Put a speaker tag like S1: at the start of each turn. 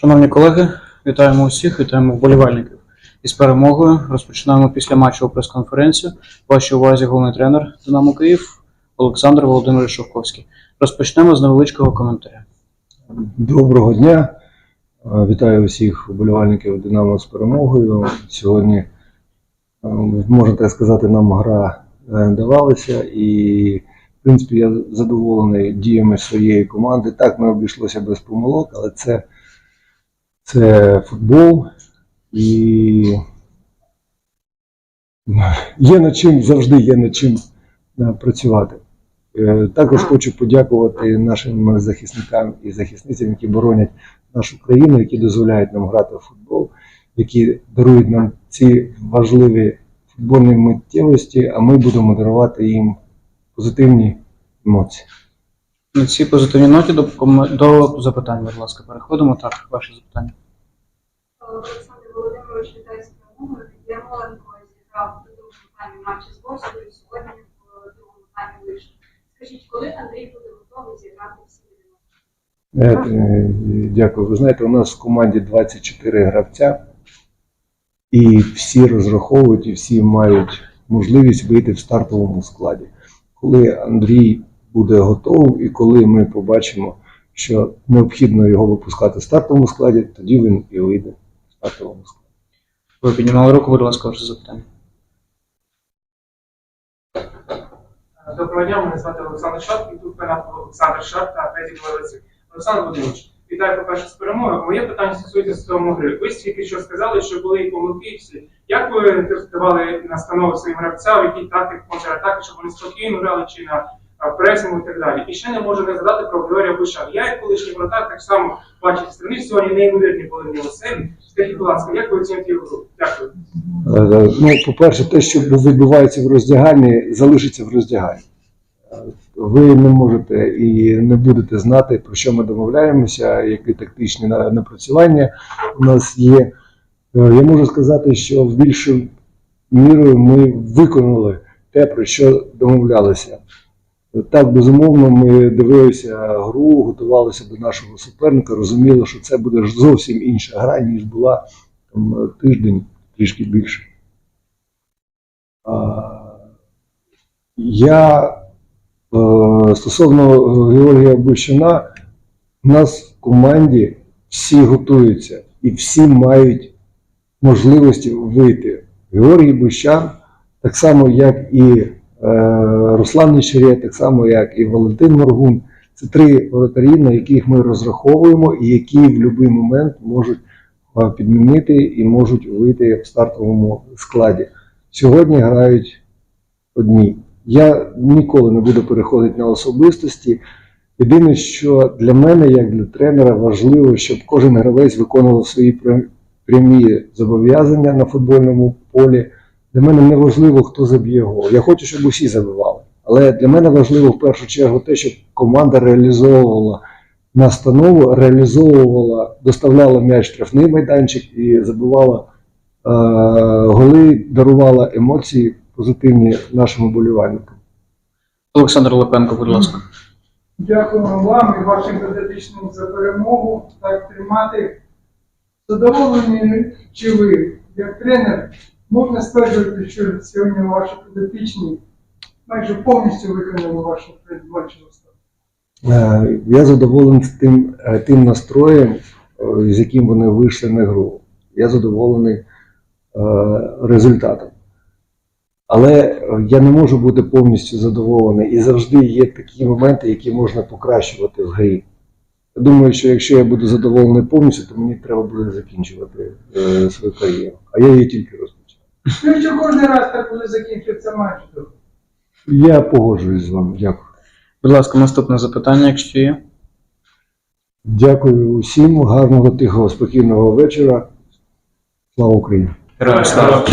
S1: Шановні колеги, вітаємо усіх, вітаємо вболівальників. Із перемогою розпочинаємо після матчу прес-конференцію. Вашій увазі головний тренер Динамо Київ Олександр Володимирович Шовковський. Розпочнемо з невеличкого коментаря.
S2: Доброго дня. Вітаю усіх вболівальників Динамо з перемогою. Сьогодні, можна так сказати, нам гра давалася, і, в принципі, я задоволений діями своєї команди. Так, не обійшлося без помилок, але це, це футбол і є над чим, завжди є над чим е, працювати. Е, Також хочу подякувати нашим захисникам і захисницям, які боронять нашу країну, які дозволяють нам грати в футбол, які дарують нам ці важливі футбольні миттєвості, а ми будемо дарувати їм позитивні емоції.
S1: На цій позитивній ноті до, до запитань, будь ласка, переходимо. Так, ваше запитання.
S3: Олександр Володимирович з перемогою. Ярмоленко зіграв у другому таймі матчі з Босою, сьогодні в другому таймі вийшов. Скажіть, коли Андрій буде готовий зіграти всі 90?
S2: Е, е, Дякую. Ви знаєте, у нас в команді 24 гравця, і всі розраховують, і всі мають можливість вийти в стартовому складі. Коли Андрій буде готовий, і коли ми побачимо, що необхідно його випускати в стартовому складі, тоді він і вийде в стартовому складі.
S1: Ви піднімали руку, будь ласка, ваше запитання.
S4: Доброго дня, мене звати Олександр Шарп, і тут канал Олександр Шарп та Феді Блавець. Олександр Володимирович, вітаю, по-перше, з перемогою. Моє питання стосується стосовно гри. Ви тільки що сказали, що були і помилки і всі. Як ви інтерпретували настанови своїм гравцям, які тактики контратаки, щоб вони спокійно грали чи на пресингу і так далі? І ще не можу не згадати про Григорія Бушан. Я, як колишній вратар, так само бачив зі сьогодні неймовірні були в сцени. Скажіть, будь ласка, як ви оцінюєте його? Дякую.
S2: Е, Ну, по-перше, те, що відбувається в роздягальні, залишиться в роздягальні. Е, Ви не можете і не будете знати, про що ми домовляємося, які тактичні напрацювання у нас є. Е, Я можу сказати, що в більшою мірою ми виконали те, про що домовлялися. Так, безумовно, ми дивилися гру, готувалися до нашого суперника, розуміли, що це буде зовсім інша гра, ніж була там, тиждень, трішки більше. Я е, стосовно е, Георгія Бущина, у нас в команді всі готуються і всі мають можливості вийти. Георгій Бущан, так само, як і е, Руслан Нечерє, так само, як і Валентин Моргун. Це три воротарі, на яких ми розраховуємо і які в будь-який момент можуть е, підмінити і можуть вийти в стартовому складі. Сьогодні грають одні. Я ніколи не буду переходити на особистості. Єдине, що для мене, як для тренера, важливо, щоб кожен гравець виконував свої прямі зобов'язання на футбольному полі. Для мене не важливо, хто заб'є гол. Я хочу, щоб усі забивали. Але для мене важливо в першу чергу те, щоб команда реалізовувала настанову, реалізовувала, доставляла м'яч в штрафний майданчик і забивала е, голи, дарувала емоції позитивні нашим болівальникам.
S1: Олександр Лепенко, будь ласка.
S5: Дякуємо вам і вашим педагогічним за перемогу. Так тримати. Задоволені чи ви, як тренер, можна стверджувати, що сьогодні ваші педагогічні майже повністю виконали вашу передбачену ставку.
S2: Е, Я задоволений тим, е, тим настроєм, е, з яким вони вийшли на гру. Я задоволений результатом. Але я не можу бути повністю задоволений. І завжди є такі моменти, які можна покращувати в грі. Я думаю, що якщо я буду задоволений повністю, то мені треба буде закінчувати е, свою кар'єру. А я її тільки розпочав.
S5: Ну, що кожен раз так буде закінчитися матч, то
S2: Я погоджуюсь з вами. Дякую.
S1: Будь ласка, наступне запитання, якщо є.
S2: Дякую усім. Гарного, тихого, спокійного вечора. Слава Україні!
S1: Героям слава.